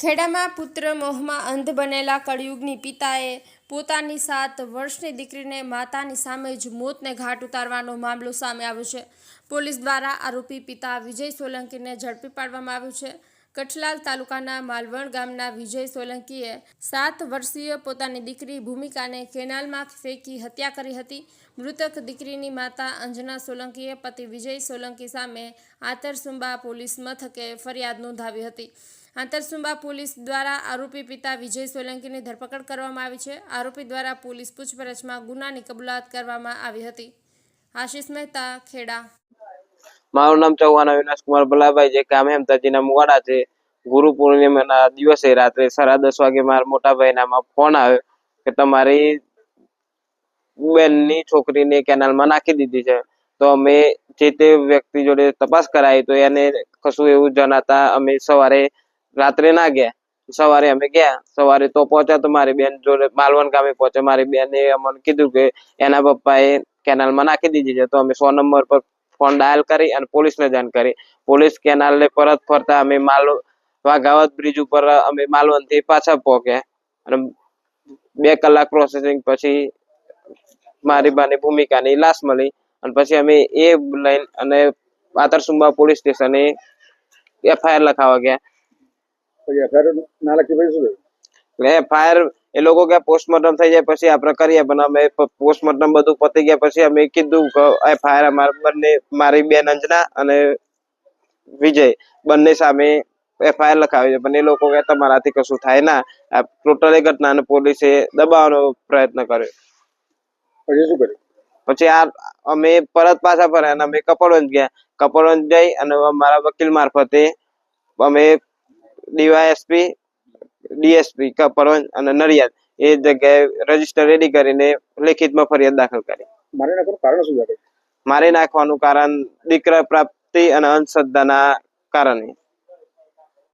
ખેડામાં પુત્ર મોહમાં અંધ બનેલા કળયુગની પિતાએ પોતાની સાત વર્ષની દીકરીને માતાની સામે જ મોતને ઘાટ ઉતારવાનો મામલો સામે આવ્યો છે. પોલીસ દ્વારા આરોપી પિતા વિજય સોલંકીને ઝડપી પાડવામાં આવ્યો છે. કઠલાલ તાલુકાના માલવણ ગામના વિજય સોલંકીએ સાત વર્ષીય પોતાની દીકરી ભૂમિકાને કેનાલમાં ફેંકી હત્યા કરી હતી. મૃતક દીકરીની માતા અંજના સોલંકીએ પતિ વિજય સોલંકી સામે આતરસુંબા પોલીસ મથકે ફરિયાદ નોંધાવી હતી. આંતરસુંબા પોલીસ દ્વારા આરોપી પિતા વિજય સોલંકીની ધરપકડ કરવામાં આવી છે. આરોપી દ્વારા પોલીસ પૂછપરછમાં ગુનાની કબૂલાત કરવામાં આવી હતી. આશિષ મહેતા, ખેડા. મારું નામ ચૌહાણ, અવિનાશ કુમાર ભલાભાઈ છે ગામ હેમતાજીના મુવાડા છે. ગુરુ પૂર્ણિમાના દિવસે રાત્રે સાડા દસ વાગે મારા મોટા ફોન આવ્યો કે તમારી બેનની છોકરીને કેનાલમાં નાખી દીધી છે. તો અમે જે તે વ્યક્તિ જોડે તપાસ કરાવી તો એને કશું એવું જણાતા અમે સવારે રાત્રે ના ગયા. સવારે અમે ગયા. સવારે તો પહોંચ્યા તો મારી બેન જોડે માલવણ ગામે પહોંચ્યા. મારી બેને અમને કીધું કે એના પપ્પાએ કેનાલમાં નાખી દીધી છે. તો અમે સો નંબર પર ફોન ડાયલ કરી અને પોલીસને જાણ કરી. પોલીસ કેનાલને પરત ફરતા અમે માલ ગાવત બ્રિજ ઉપર અમે માલવણથી પાછા પહોંચ્યા અને બે કલાક પ્રોસેસિંગ પછી મારી બાની ભૂમિકાની લાશ મળી. અને પછી અમે એ લઈને અને પાતરસુંબા પોલીસ સ્ટેશને એફઆઈઆર લખાવા ગયા. એફઆઈઆર ના લખી પછી શું એટલે એફઆઈઆર એ લોકો કે પોસ્ટમોર્ટમ થઈ જાય પછી આપણે કરીએ પણ અમે પોસ્ટમોર્ટમ બધું પતી ગયા પછી અમે કીધું કે ફાયર અમારા બંને મારી બેન અંજના અને વિજય બંને સામે એફઆઈઆર લખાવી છે. પણ એ લોકો કે તમારાથી કશું થાય ના. આ ટોટલી ઘટનાને પોલીસે દબાવવાનો પ્રયત્ન કર્યો. પછી શું કર્યું? પછી આ અમે પરત પાછા ફર્યા અને અમે કપડવંજ ગયા. કપડવંજ જઈ અને મારા વકીલ મારફતે અમે ડીવાયએસપી ડીએસપી કપડવંજ અને નડિયાદ એ જગ્યાએ રજિસ્ટર રેડી કરીને લેખિતમાં ફરિયાદ દાખલ કરી. મારે નાખવાનું કારણ શું મારી નાખવાનું કારણ દીકરા પ્રાપ્તિ અને અંધશ્રદ્ધાના કારણે.